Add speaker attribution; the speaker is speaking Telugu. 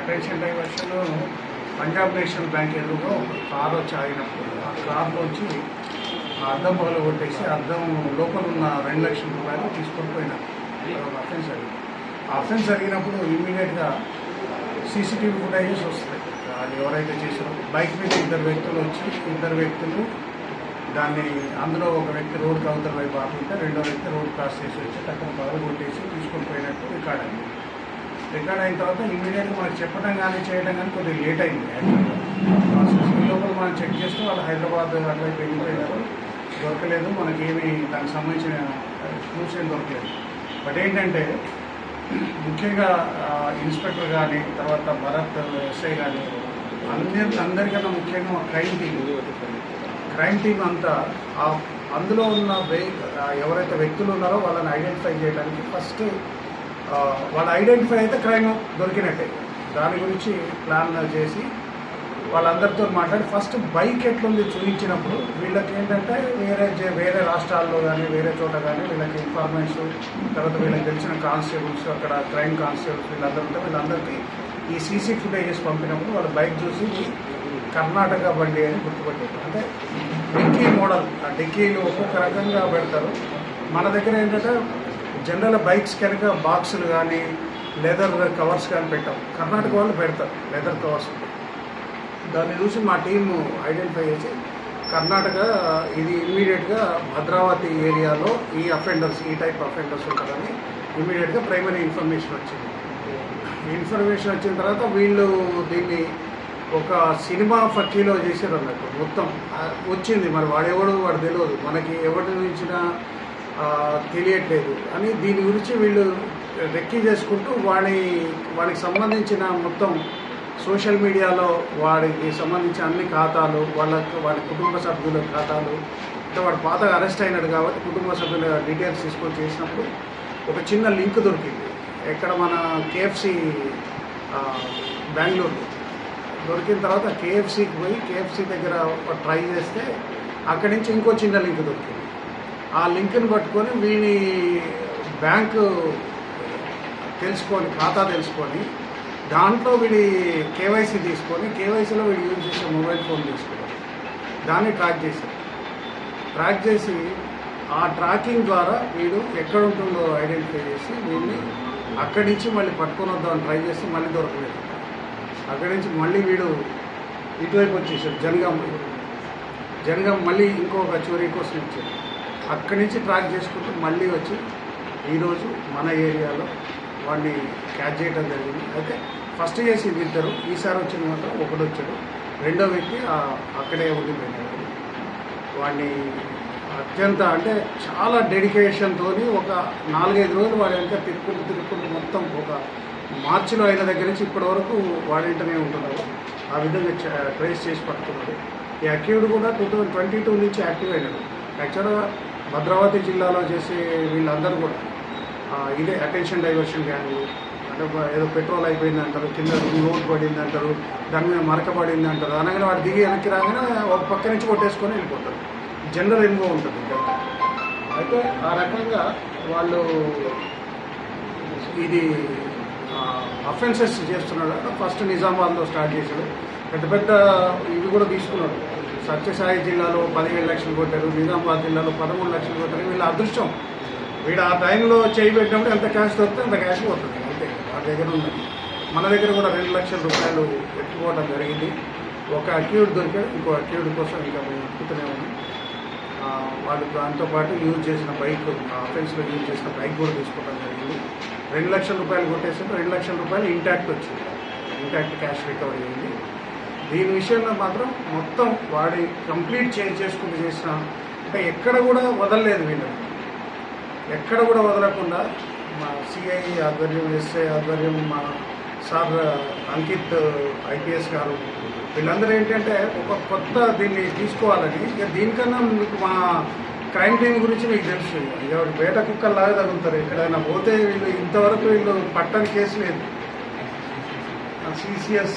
Speaker 1: Attention diversion Punjab national bank ఎదురుగా ఒక కార్ వచ్చి ఆగినప్పుడు ఆ కార్లోంచి ఆ అద్దం పగల కొట్టేసి అద్దం లోపల ఉన్న రెండు లక్షల రూపాయలు తీసుకొని పోయినారు అఫెన్స్ జరిగింది. అఫెన్స్ జరిగినప్పుడు ఇమీడియట్గా సీసీటీవీ ఫుటేజెస్ వస్తాయి. అది ఎవరైతే చేశారో బైక్ మీద ఇద్దరు వ్యక్తులు వచ్చి ఇద్దరు వ్యక్తులు దాన్ని అందులో ఒక వ్యక్తి రోడ్ అవతల వైపు ఆపుకుంటే రెండో వ్యక్తి రోడ్ క్రాస్ చేసి వచ్చి టక్కన పగలు కొట్టేసి తీసుకొని పోయినట్టు రికార్డ్ అయింది. రికార్డ్ అయిన తర్వాత ఇమీడియట్గా మనకు చెప్పడం కానీ చేయడం కానీ కొద్దిగా లేట్ అయింది. యాక్చువల్గా లోపల మనం చెక్ చేస్తే వాళ్ళు హైదరాబాద్ అటువైపు వెళ్ళిపోయినారు. దొరకలేదు. మనకేమి దానికి సంబంధించిన ప్రూఫ్స్ ఏం దొరకలేదు. బట్ ఏంటంటే ముఖ్యంగా ఇన్స్పెక్టర్ కానీ తర్వాత భరత్ ఎస్ఐ కానీ అందరి అందరికన్నా ముఖ్యంగా మా క్రైమ్ టీం క్రైమ్ టీం అంతా అందులో ఉన్న ఎవరైతే వ్యక్తులు ఉన్నారో వాళ్ళని ఐడెంటిఫై చేయడానికి ఫస్ట్ వాళ్ళు ఐడెంటిఫై అయితే క్రైమ్ దొరికినట్టే. దాని గురించి ప్లాన్ చేసి వాళ్ళందరితో మాట్లాడి ఫస్ట్ బైక్ ఎట్లుంది చూపించినప్పుడు వీళ్ళకి ఏంటంటే వేరే వేరే రాష్ట్రాల్లో కానీ వేరే చోట కానీ వీళ్ళకి ఇన్ఫర్మేషన్ తర్వాత వీళ్ళకి తెలిసిన కానిస్టేబుల్స్ అక్కడ క్రైమ్ కానిస్టేబుల్స్ వీళ్ళందరూ ఉంటే వీళ్ళందరికీ ఈ సీసీ ఫుటేజెస్ పంపినప్పుడు వాళ్ళ బైక్ చూసి కర్ణాటక బండి అని గుర్తుపట్టారు అంటే డిక్కీ మోడల్ ఆ డిక్కీలు ఒక్కొక్క రకంగా పెడతారు. మన దగ్గర ఏంటంటే జనరల్ బైక్స్ కనుక బాక్సులు కానీ లెదర్ కవర్స్ కానీ పెట్టాం. కర్ణాటక వాళ్ళు పెడతారు లెదర్ కవర్స్ దాన్ని చూసి మా టీము ఐడెంటిఫై చేసి కర్ణాటక ఇది ఇమ్మీడియట్గా భద్రావతి ఏరియాలో ఈ అఫెండర్స్ ఈ టైప్ అఫెండర్స్ ఉంటారని ఇమ్మీడియట్గా ప్రైమరీ ఇన్ఫర్మేషన్ వచ్చింది. ఇన్ఫర్మేషన్ వచ్చిన తర్వాత వీళ్ళు దీన్ని ఒక సినిమా ఫట్టీలో చేశారు అన్నట్టు మొత్తం వచ్చింది. మరి వాడెవడు వాడు తెలియదు మనకి ఎవరి నుంచిన తెలియట్లేదు. అని దీని గురించి వీళ్ళు రెక్కీ చేసుకుంటూ వాడి వాడికి సంబంధించిన మొత్తం సోషల్ మీడియాలో వాడికి సంబంధించిన అన్ని ఖాతాలు వాళ్ళ వాడి కుటుంబ సభ్యుల ఖాతాలు అంటే వాడు పాతగా అరెస్ట్ అయినాడు కాబట్టి కుటుంబ సభ్యుల డీటెయిల్స్ తీసుకొని చేసినప్పుడు ఒక చిన్న లింక్ దొరికింది. ఎక్కడ మన కేఎఫ్సి బెంగళూరు దొరికిన తర్వాత కేఎఫ్సికి పోయి కేఎఫ్సి దగ్గర ట్రై చేస్తే అక్కడి నుంచి ఇంకో చిన్న లింక్ దొరికింది. ఆ లింక్ని పట్టుకొని వీని బ్యాంకు తెలుసుకొని ఖాతా తెలుసుకొని దాంట్లో వీడి కేవైసీ తీసుకొని కేవైసీలో వీడు యూజ్ చేసే మొబైల్ ఫోన్ తీసుకున్నాడు దాన్ని ట్రాక్ చేశారు ట్రాక్ చేసి ఆ ట్రాకింగ్ ద్వారా వీడు ఎక్కడ ఉంటుందో ఐడెంటిఫై చేసి వీడిని అక్కడి నుంచి మళ్ళీ పట్టుకొని వద్దామని ట్రై చేసి మళ్ళీ దొరకలేదు. అక్కడి నుంచి మళ్ళీ వీడు ఇటువైపు వచ్చేసాడు జనగాం జనగాం మళ్ళీ ఇంకొక చోరీ కోసం ఇచ్చాడు అక్కడి నుంచి ట్రాక్ చేసుకుంటూ మళ్ళీ వచ్చి ఈరోజు మన ఏరియాలో వాడిని క్యాచ్ చేయడం జరిగింది. అయితే ఫస్ట్ చేసింది ఇద్దరు ఈసారి వచ్చిన మాత్రం ఒకడు వచ్చాడు. రెండో వ్యక్తి అక్కడే ఉండిపోయినాడు వాడిని అత్యంత అంటే చాలా డెడికేషన్తో ఒక నాలుగైదు రోజులు వాడి వెనక తిరుక్కుంటూ తిరుక్కుంటూ మొత్తం ఒక మార్చిలో అయిన దగ్గర నుంచి ఇప్పటి వరకు వాడింటనే ఉంటున్నారు ఆ విధంగా ట్రేస్ చేసి పడుతున్నారు ఈ అక్యూడ్ కూడా టూ థౌజండ్ ట్వంటీ టూ నుంచి యాక్టివ్ అయినాడు. యాక్చువల్గా భద్రావతి జిల్లాలో చేసే వీళ్ళందరూ కూడా ఇదే అటెన్షన్ డైవర్షన్ గ్యాంగ్ అంటే ఏదో పెట్రోల్ అయిపోయింది అంటారు కింద లోడ్ పడింది అంటారు దాని మీద మరక పడింది అంటారు అనగానే వాడు దిగి వెనక్కి రాగానే ఒక పక్క నుంచి కొట్టేసుకొని వెళ్ళిపోతారు. జనరల్ ఎన్వో ఉంటుంది అయితే ఆ రకంగా వాళ్ళు ఇది అఫెన్సెస్ చేస్తున్నాడు ఫస్ట్ నిజామాబాద్లో స్టార్ట్ చేశాడు పెద్ద పెద్ద ఇవి కూడా తీసుకున్నాడు సత్యసాయి జిల్లాలో పదిహేడు లక్షలు కొట్టారు నిజామాబాద్ జిల్లాలో పదమూడు లక్షలు కొట్టారు. వీళ్ళ అదృష్టం వీడు ఆ టైంలో చేయి పెట్టినప్పుడు ఎంత క్యాష్ దొరికితే అంత క్యాష్ పోతుంది. అంతే వాడి దగ్గర ఉన్నది. మన దగ్గర కూడా రెండు లక్షల రూపాయలు పెట్టుకోవడం జరిగింది. ఒక అక్యూడ్ దొరికాడు ఇంకో అక్యూడ్ కోసం ఇంకా మేము ఎత్తుకుతూనే ఉన్నాం. వాళ్ళు దాంతోపాటు యూజ్ చేసిన బైక్ ఆఫెన్స్లో యూజ్ చేసిన బైక్ కూడా తీసుకోవడం జరిగింది. రెండు లక్షల రూపాయలు కొట్టేస్తే రెండు లక్షల రూపాయలు ఇంటాక్ట్ వచ్చింది. ఇంటాక్ట్ క్యాష్ రికవరీ అయింది. దీని విషయంలో మాత్రం మొత్తం వాడి కంప్లీట్ చేంజ్ చేసుకుంటూ చేసిన అంటే ఎక్కడ కూడా వదలలేదు వీళ్ళు. ఎక్కడ కూడా వదలకుండా మా సిఐ ఆధ్వర్యం ఎస్ఐ ఆధ్వర్యం మా సార్ అంకిత్ ఐపీఎస్ గారు వీళ్ళందరూ ఏంటంటే ఒక కొత్త దీన్ని తీసుకోవాలని ఇక దీనికన్నా మీకు మా క్రైమ్ టీం గురించి మీకు తెలుసు. ఇక బేట కుక్కల్లాగా తగులుతారు. ఎక్కడైనా పోతే వీళ్ళు ఇంతవరకు వీళ్ళు పట్టని కేసు లేదు. సిసిఎస్